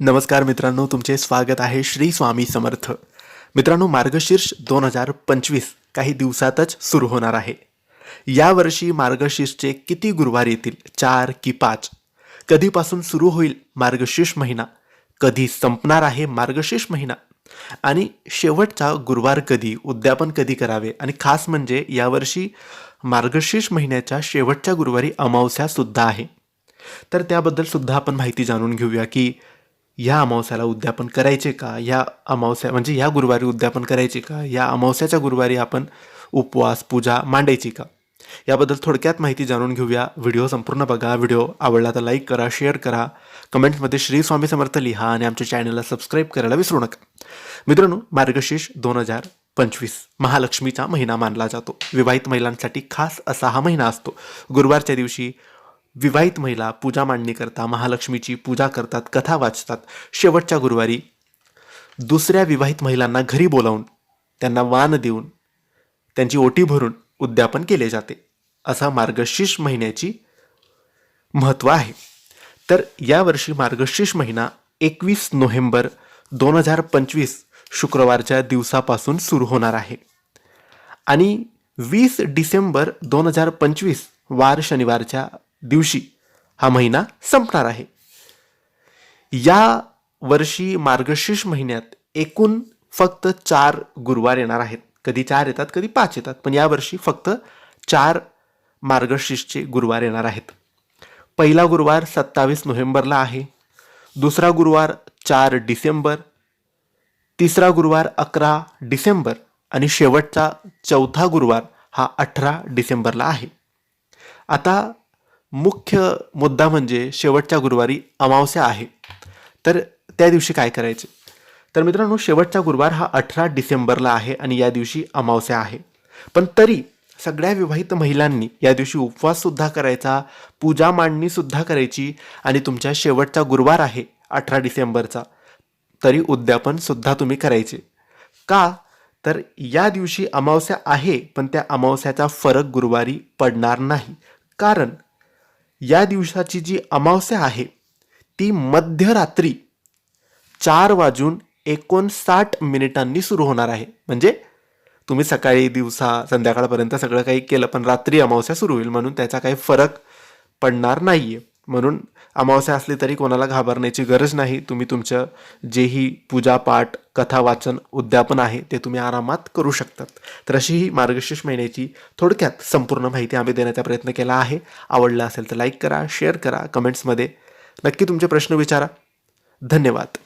नमस्कार मित्रांनो तुमचे स्वागत आहे श्री स्वामी समर्थ. मित्रांनो मार्गशीर्ष दोन हजार पंचवीस काही दिवसातच सुरू होणार आहे. यावर्षी मार्गशीर्षचे किती गुरुवार येतील? चार की पाच? कधीपासून सुरू होईल मार्गशीर्ष महिना? कधी संपणार आहे मार्गशीर्ष महिना? आणि शेवटचा गुरुवार कधी? उद्यापन कधी करावे? आणि खास म्हणजे यावर्षी मार्गशीर्ष महिन्याच्या शेवटच्या गुरुवारी अमावस्या सुद्धा आहे. तर त्याबद्दल सुद्धा आपण माहिती जाणून घेऊया की या अमावस्याला उद्यापन करायचे का? या अमावस्या म्हणजे या गुरुवारी उद्यापन करायचे का? या अमावस्याच्या गुरुवारी आपण उपवास पूजा मांडायची का? याबद्दल थोडक्यात माहिती जाणून घेऊया. व्हिडिओ संपूर्ण बघा. व्हिडिओ आवडला तर लाईक करा शेअर करा. कमेंट्समध्ये श्री स्वामी समर्थ लिहा आणि आमच्या चॅनलला सबस्क्राईब करायला विसरू नका. मित्रांनो मार्गशीर्ष दोन हजार पंचवीस महालक्ष्मीचा महिना मानला जातो. विवाहित महिलांसाठी खास असा हा महिना असतो. गुरुवारच्या दिवशी विवाहित महिला पूजा मांडणी करता महालक्ष्मीची पूजा करतात कथा वाचतात. शेवटच्या गुरुवारी दुसऱ्या विवाहित महिलांना घरी बोलावून त्यांना वान देऊन त्यांची ओटी भरून उद्यापन केले जाते. असा मार्गशीर्ष महिन्याची महत्त्व आहे. तर यावर्षी मार्गशीर्ष महिना एकवीस नोव्हेंबर दोन हजार पंचवीस शुक्रवारच्या दिवसापासून सुरू होणार आहे. आणि वीस डिसेंबर दोन हजार पंचवीस वार शनिवारच्या दिवशी हा महिना संपणार आहे. या वर्षी मार्गशीर्ष महिन्यात एकूण फक्त चार गुरुवार येणार आहेत. कधी चार येतात कधी पाच येतात. पण यावर्षी फक्त चार मार्गशीर्षचे गुरुवार येणार आहेत. पहिला गुरुवार सत्तावीस नोव्हेंबरला आहे. दुसरा गुरुवार चार डिसेंबर. तिसरा गुरुवार अकरा डिसेंबर. आणि शेवटचा चौथा गुरुवार हा अठरा डिसेंबरला आहे. आता मुख्य मुद्दा म्हणजे शेवटच्या गुरुवारी अमावस्या आहे. तर त्या दिवशी काय करायचे? तर मित्रांनो शेवटचा गुरुवार हा अठरा डिसेंबरला आहे आणि या दिवशी अमावस्या आहे. पण तरी सगळ्या विवाहित महिलांनी या दिवशी उपवाससुद्धा करायचा पूजा मांडणीसुद्धा करायची आणि तुमच्या शेवटचा गुरुवार आहे अठरा डिसेंबरचा. तरी उद्यापनसुद्धा तुम्ही करायचे. का? तर या दिवशी अमावस्या आहे पण त्या अमावस्याचा फरक गुरुवारी पडणार नाही. कारण या दिवसाची जी अमावस्या आहे ती मध्यरात्री चार वाजून एकोणसाठ मिनिटांनी सुरू होणार आहे. म्हणजे तुम्ही सकाळी दिवसा संध्याकाळपर्यंत सगळं काही केलं पण रात्री अमावस्या सुरू होईल म्हणून त्याचा काही फरक पडणार नाही आहे म्हणून अमावस्या असली तरी कोणाला घाबरण्याची गरज नाही. तुम्ही तुमचं जेही पूजापाठ कथा वाचन उद्यापन आहे ते तुम्ही आरामात करू शकतात. तर अशी ही मार्गशीर्ष महिन्याची थोडक्यात संपूर्ण माहिती आम्ही देण्याचा प्रयत्न केला आहे. आवडला असेल तर लाईक करा शेअर करा कमेंट्समध्ये नक्की तुमचे प्रश्न विचारा. धन्यवाद.